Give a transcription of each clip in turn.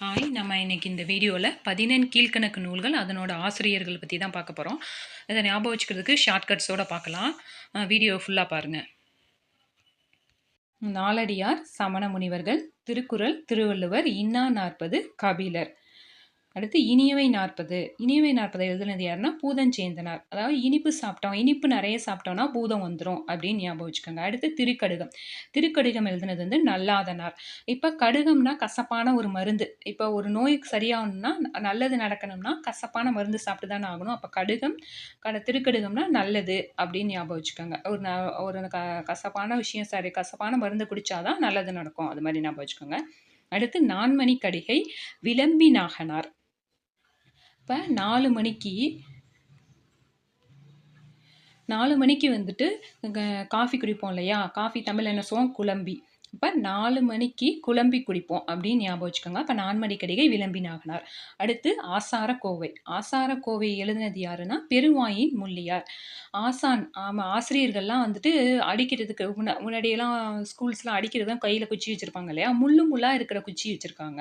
Hi நம்ம இன்றைக்கி இந்த வீடியோவில் பதினெண் கீழ்க்கணக்கு நூல்கள் அதனோட ஆசிரியர்கள் பற்றி தான் பார்க்க போகிறோம் இதை ஞாபகம் வச்சுக்கிறதுக்கு ஷார்ட்கட்ஸோடு பார்க்கலாம். வீடியோ ஃபுல்லாக பாருங்கள் நாலடியார் சமண முனிவர்கள் திருக்குறள் திருவள்ளுவர் இன்னா நாற்பது கபிலர். அடுத்து இனியவை நாற்பது. இனியவை நாற்பது எழுதுனது யாருன்னா பூதஞ்சேந்தனார். அதாவது இனிப்பு சாப்பிட்டோம் இனிப்பு நிறைய சாப்பிட்டோம்னா பூதம் வந்துடும் அப்படின்னு ஞாபகம் வச்சுக்கோங்க. அடுத்து திருக்கடுகம். திருக்கடுகம் எழுதுனது வந்து நல்லாதனார். இப்போ கடுகம்னா கசப்பான ஒரு மருந்து. இப்போ ஒரு நோய்க்கு சரியாகணும்னா நல்லது நடக்கணும்னா கசப்பான மருந்து சாப்பிட்டு தானே ஆகணும். அப்போ கடுகம் கட திருக்கடுகம்னா நல்லது அப்படின்னு ஞாபகம் வச்சுக்கோங்க. ஒரு ந ஒரு க கசப்பான விஷயம் சரி கசப்பான மருந்து குடித்தாதான் நல்லது நடக்கும். அது மாதிரி ஞாபகம் வச்சுக்கோங்க. அடுத்து நான்மணி கடிகை விளம்பி நாகனார் இப்போ நாலு மணிக்கு நாலு மணிக்கு வந்துட்டு காஃபி குடிப்போம் இல்லையா? காஃபி தமிழ் என்ன சொல்லுவோம் குழம்பி. இப்போ நாலு மணிக்கு குழம்பி குடிப்போம் அப்படின்னு ஞாபகம் வச்சுக்கோங்க. அப்போ நான்மணி கடிகை விளம்பினாகனார். அடுத்து ஆசார கோவை ஆசார கோவை எழுதினது யாருன்னா? பெருவாயின் முள்ளியார். ஆசான் ஆமாம் ஆசிரியர்கள்லாம் வந்துட்டு அடிக்கிறதுக்கு முன்னா முன்னாடியெல்லாம் ஸ்கூல்ஸ்லாம் அடிக்கிறது தான் கையில் குச்சி வச்சுருப்பாங்க இல்லையா? முள்ளு முள்ளாக இருக்கிற குச்சி வச்சுருக்காங்க.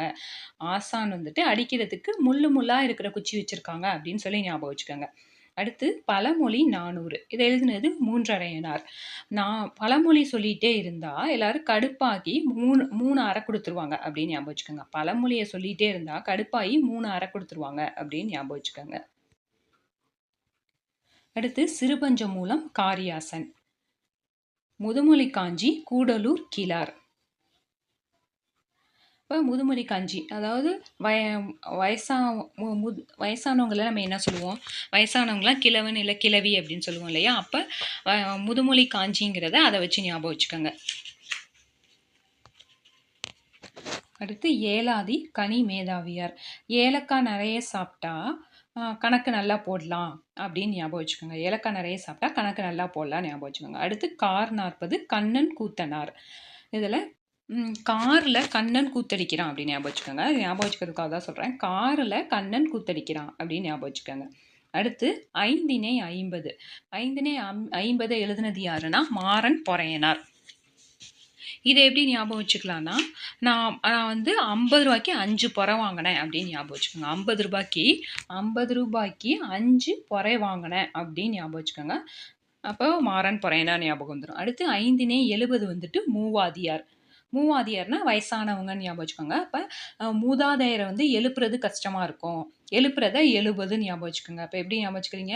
ஆசான் வந்துட்டு அடிக்கிறதுக்கு முள்ளு முள்ளாக இருக்கிற குச்சி வச்சுருக்காங்க அப்படின்னு சொல்லி ஞாபகம் வச்சுக்கோங்க. அடுத்து பழமொழி நானூறு. இதை எழுதினது மூன்றரையனார். நான் பழமொழி சொல்லிகிட்டே இருந்தால் எல்லாரும் கடுப்பாகி மூணு மூணு அரை கொடுத்துருவாங்க அப்படின்னு ஞாபகம் வச்சுக்கோங்க. பழமொழியை சொல்லிகிட்டே இருந்தால் கடுப்பாகி மூணு அரை கொடுத்துருவாங்க அப்படின்னு ஞாபகம் வச்சுக்கோங்க. அடுத்து சிறுபஞ்ச மூலம் காரியாசன். முதுமொழி காஞ்சி கூடலூர் கிளார் இப்போ முதுமொழி காஞ்சி. அதாவது வய வயசா மு வயசானவங்களை நம்ம என்ன சொல்லுவோம்? வயசானவங்களாம் கிழவன் இல்லை கிழவி அப்படின்னு சொல்லுவோம் இல்லையா? அப்போ முதுமொழி காஞ்சிங்கிறத அதை வச்சு ஞாபகம் வச்சுக்கோங்க. அடுத்து ஏலாதி கனி மேதாவியார். ஏலக்காய் நிறைய சாப்பிட்டா கணக்கு நல்லா போடலாம் அப்படின்னு ஞாபகம் வச்சுக்கோங்க. ஏலக்காய் நிறைய சாப்பிட்டா கணக்கு நல்லா போடலாம் ஞாபகம் வச்சுக்கோங்க. அடுத்து கார் நாற்பது கண்ணன் கூத்தனார். இதில் காரில் கண்ணன் கூத்தடிக்கிறான் அப்படின்னு ஞாபகம் வச்சுக்கோங்க. ஞாபகம் வச்சுக்கிறதுக்காக தான் சொல்கிறேன் காரில் கண்ணன் கூத்தடிக்கிறான் அப்படின்னு ஞாபகம் வச்சுக்கோங்க. அடுத்து ஐந்தினை ஐம்பது. ஐந்தினை ஐம்பது எழுதுனது யாருன்னா? மாறன் பொறையனார். இதை எப்படி ஞாபகம் வச்சுக்கலான்னா நான் நான் வந்து ஐம்பது ரூபாய்க்கு அஞ்சு புறை வாங்கினேன் அப்படின்னு ஞாபகம் வச்சுக்கோங்க. ஐம்பது ரூபாய்க்கு ஐம்பது ரூபாய்க்கு அஞ்சு புறை வாங்கினேன் அப்படின்னு ஞாபகம் வச்சுக்கோங்க. அப்போ மாறன் புறையனார் ஞாபகம் வந்துடும் அடுத்து ஐந்தினை எழுபது வந்துட்டு மூவாதியார். மூவாதியார்னா வயசானவங்கன்னு ஞாபகம் வச்சுக்கோங்க. அப்போ மூதாதையரை வந்து எழுப்புறது கஷ்டமாக இருக்கும். எழுப்புறத எழுபது ஞாபகம் வச்சுக்கோங்க. அப்போ எப்படி ஞாபகம் வச்சுக்கிறீங்க?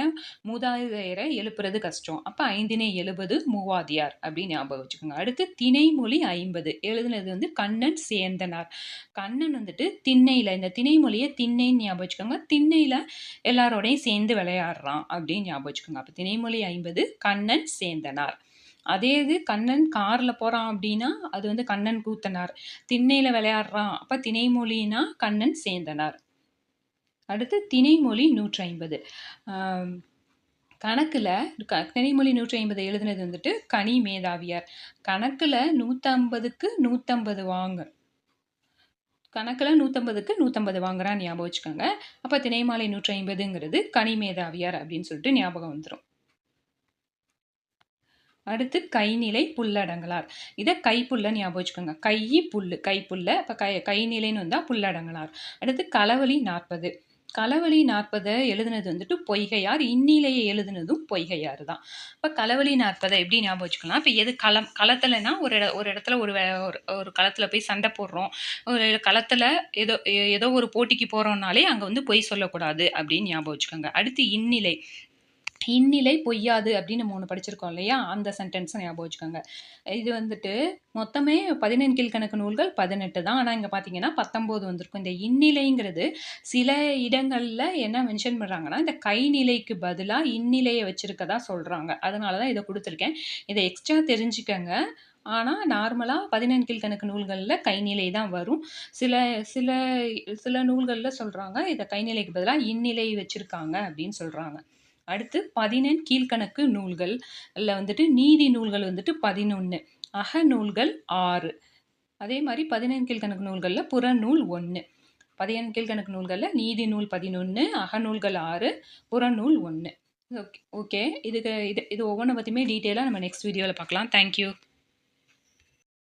மூதாதையரை எழுப்புறது கஷ்டம். அப்போ ஐந்தினை எழுபது மூவாதியார் அப்படின்னு ஞாபகம் வச்சுக்கோங்க. அடுத்து திணைமொழி ஐம்பது. எழுதுனது வந்து கண்ணன் சேந்தனார். கண்ணன் வந்துட்டு திண்ணையில் இந்த திணைமொழியை திண்ணைன்னு ஞாபகம் வச்சுக்கோங்க. திண்ணையில் எல்லாரோடையும் சேர்ந்து விளையாடுறான் அப்படின்னு ஞாபகம் வச்சுக்கோங்க. அப்போ திணைமொழி ஐம்பது கண்ணன் சேந்தனார். அதே இது கண்ணன் காரில் போகிறான் அப்படின்னா அது வந்து கண்ணன் கூத்தனார். திண்ணையில் விளையாடுறான் அப்போ திணைமொழினா கண்ணன் சேந்தனார். அடுத்து திணைமொழி நூற்றி ஐம்பது கணக்கில் க திணைமொழி நூற்றி ஐம்பது எழுதுனது வந்துட்டு கனி மேதாவியார். கணக்கில் நூற்றம்பதுக்கு நூற்றம்பது வாங்க. கணக்கில் நூற்றம்பதுக்கு நூற்றம்பது வாங்குறான்னு ஞாபகம் வச்சுக்கோங்க. அப்போ திணைமாலை நூற்றி ஐம்பதுங்கிறது கனி மேதாவியார் அப்படின்னு சொல்லிட்டு ஞாபகம் வந்துடும் அடுத்து கைநிலை புல்லடங்கலார் இதை கைப்புல்ல ஞாபகம் வச்சுக்கோங்க. கை புல் கைப்புல்ல இப்போ கை கைநிலைன்னு வந்தால் புல்லடங்கலார் அடுத்து களவழி நாற்பது. களவழி நாற்பதை எழுதுனது வந்துட்டு பொய்கையார் இந்நிலையை எழுதுனதும் பொய்கையார் தான் இப்போ களவழி நாற்பதை எப்படி ஞாபகம் வச்சுக்கலாம்? இப்போ எது களம் களத்துலனா ஒரு இட ஒரு இடத்துல ஒரு ஒரு ஒரு களத்தில் போய் சண்டை போடுறோம். ஒரு களத்தில் ஏதோ ஏதோ ஒரு போட்டிக்கு போகிறோம்னாலே அங்கே வந்து பொய் சொல்லக்கூடாது அப்படின்னு ஞாபகம் வச்சுக்கோங்க. அடுத்து இந்நிலை. இந்நிலை பொய்யாது அப்படின்னு மூணு படிச்சிருக்கோம் இல்லையா? அந்த சென்டென்ஸை ஞாபகம் வச்சுக்கோங்க. இது வந்துட்டு மொத்தமே பதினெண் கீழ்கணக்கு நூல்கள் பதினெட்டு தான். ஆனால் இங்கே பார்த்தீங்கன்னா பத்தொம்போது வந்திருக்கும். இந்த இந்நிலைங்கிறது சில இடங்களில் என்ன மென்ஷன் பண்ணுறாங்கன்னா இந்த கைநிலைக்கு பதிலாக இந்நிலையை வச்சுருக்கதா சொல்கிறாங்க அதனால தான் இதை கொடுத்துருக்கேன். இதை எக்ஸ்ட்ரா தெரிஞ்சுக்கங்க. ஆனால் நார்மலாக பதினெண் கீழ்கணக்கு நூல்களில் கைநிலை தான் வரும். சில சில சில நூல்களில் சொல்கிறாங்க இதை கைநிலைக்கு பதிலாக இந்நிலை வச்சுருக்காங்க அப்படின்னு சொல்கிறாங்க அடுத்து பதினெண் கீழ்கணக்கு நூல்கள் வந்துட்டு நீதி நூல்கள் வந்துட்டு பதினொன்று அக நூல்கள் ஆறு. அதே மாதிரி பதினெண் கீழ்கணக்கு நூல்களில் புறநூல் ஒன்று பதினெண் கீழ்கணக்கு நூல்களில் நீதி நூல் பதினொன்று அகநூல்கள் ஆறு புறநூல் ஒன்று ஓகே ஓகே. இதுக்கு இது இது ஒவ்வொன்றை பற்றியுமே டீட்டெயிலாக நம்ம நெக்ஸ்ட் வீடியோவில் பார்க்கலாம். தேங்க்யூ